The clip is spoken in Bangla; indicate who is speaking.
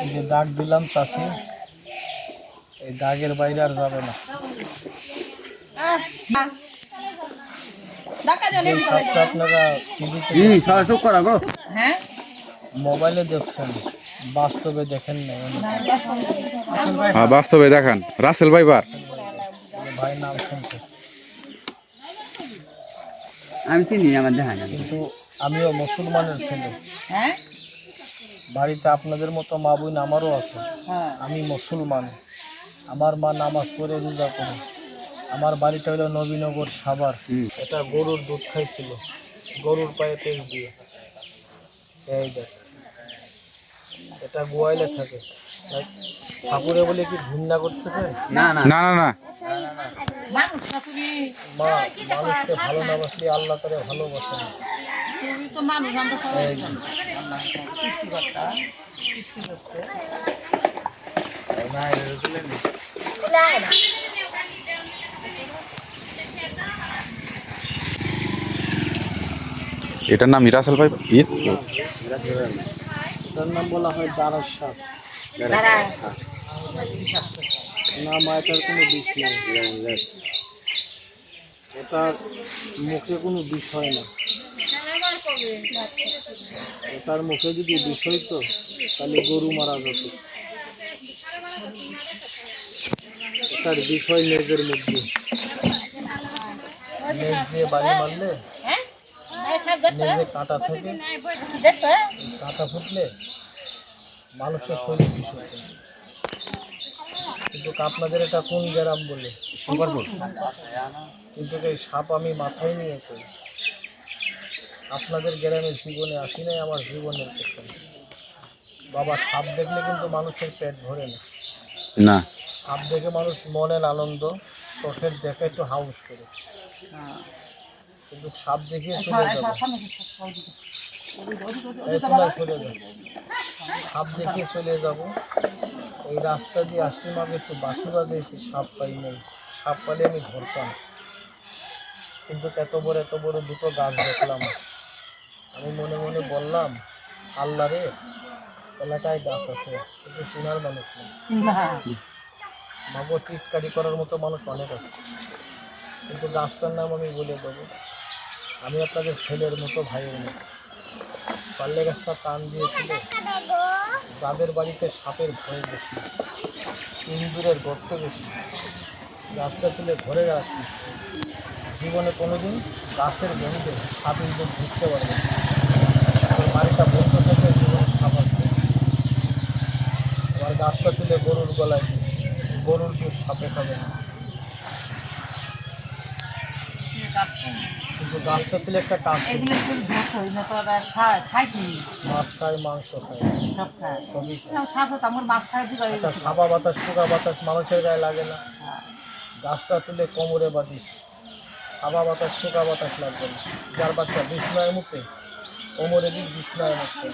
Speaker 1: এই যে দাগ দিলাম চাষি এই দাগের বাইরে আর যাবে না। আপনারা
Speaker 2: হ্যাঁ?
Speaker 1: মোবাইলে দেখছেন বাস্তবে দেখেন না
Speaker 3: হ্যাঁ বাস্তবে দেখান। রাসেল ভাইবার
Speaker 1: ভাই নাম শুনছে।
Speaker 4: আমি চিনি আমার দেখা না
Speaker 1: কিন্তু আমিও মুসলমানের ছেলে।
Speaker 2: হ্যাঁ?
Speaker 1: বাড়িতে আপনাদের মতো মা বোন আমারও আছে।
Speaker 2: হ্যাঁ।
Speaker 1: আমি মুসলমান। আমার মা নামাজ পড়ে রোজা করে। আমার বাড়িটা হলো নবীনগর সাবার এটা গরুর দুধ খাইছিল। গরুর পায়ে তেল দিয়ে। এই দেখ। এটা গোয়াইলে থাকে। ঠাকুরে বলে কি ঘৃণা করতেছে?
Speaker 4: না না।
Speaker 3: না না না।
Speaker 2: মানুষ না তুমি
Speaker 1: মা মানুষকে ভালো না বাসলে আল্লাহ করে ভালোবাসে না।
Speaker 2: তুমি তো মানুষ আমরা সবাই
Speaker 1: এই যে,
Speaker 2: সৃষ্টিকর্তা সৃষ্টি করতে
Speaker 3: এটার নাম রাসেল ভাই ইয়ে
Speaker 1: এটার নাম বলা হয়
Speaker 2: দাঁড়া
Speaker 1: না মা এটার কোনো বিষ নেই। মুখে কোনো বিষ হয় না। এটার মুখে যদি বিষ হইতো তাহলে গরু মারা যেত এটার বিষয় লেজের মধ্যে লেজ দিয়ে। বাড়ি মারলে? লেজে কাঁটা থাকে? কাঁটা ফুটলে? মানুষের শরীর কিন্তু আপনাদের এটা কোন গ্রাম বলে?
Speaker 4: শঙ্করপুর।
Speaker 1: কিন্তু এই সাপ আমি মাথায় নিয়ে করি। আপনাদের গ্রামের জীবনে আসি নাই আমার জীবনের পেছনে। বাবা সাপ দেখলে কিন্তু মানুষের পেট ভরে না।
Speaker 3: না।
Speaker 1: সাপ দেখে মানুষ মনের আনন্দ চোখের দেখে একটু হাউস করে। কিন্তু সাপ দেখিয়ে চলে যাবে। সাপ দেখিয়ে চলে যাব। এই রাস্তা দিয়ে আসতে মাগে একটু বাসি বাজিয়েছি সাপ পাই নেই। সাপ পালে আমি ধরতাম কিন্তু এত বড় এত বড় দুটো গাছ দেখলাম। আমি মনে মনে বললাম আল্লাহ রে এলাকায় গাছ আছে কিন্তু চিনার মানুষ নেই। মাগো টিটকারি করার মতো মানুষ অনেক আছে। কিন্তু গাছটার নাম আমি বলে দেবো। আমি আপনাদের ছেলের মতো ভাইয়ের মতো। পাল্লে গাছটা টান দিয়েছিল যাদের বাড়িতে সাপের ভয় বেশি ইন্দুরের গর্ত বেশি, গাছটা তুলে ঘরে রাখি, জীবনে কোনোদিন গাছের গন্ধে সাপ ইন্দুর ঢুকতে পারবে বাড়িটা বন্ধ থেকে জীবনে সাপ আসবে। আবার গাছটা তুলে গরুর গলায় গরুর দুধ সাপে খাবে না। কিন্তু গাছটা তুলে একটা কাজ
Speaker 2: এগুলো ফুল ভোট হই না তো আর খায় খাই কি
Speaker 1: মাছ খায়। মাংস খায়।
Speaker 2: সব খায়
Speaker 1: সবই
Speaker 2: তো আমার মাছ খায়
Speaker 1: আচ্ছা বাতাস পোকা বাতাস মানুষের গায়ে লাগে না। গাছটা তুলে কোমরে বাঁধিস হাওয়া বাতাস পোকা বাতাস লাগবে না। যার বাচ্চা বিছনায় মুখে কোমরে দিক বিছনায় মুখে।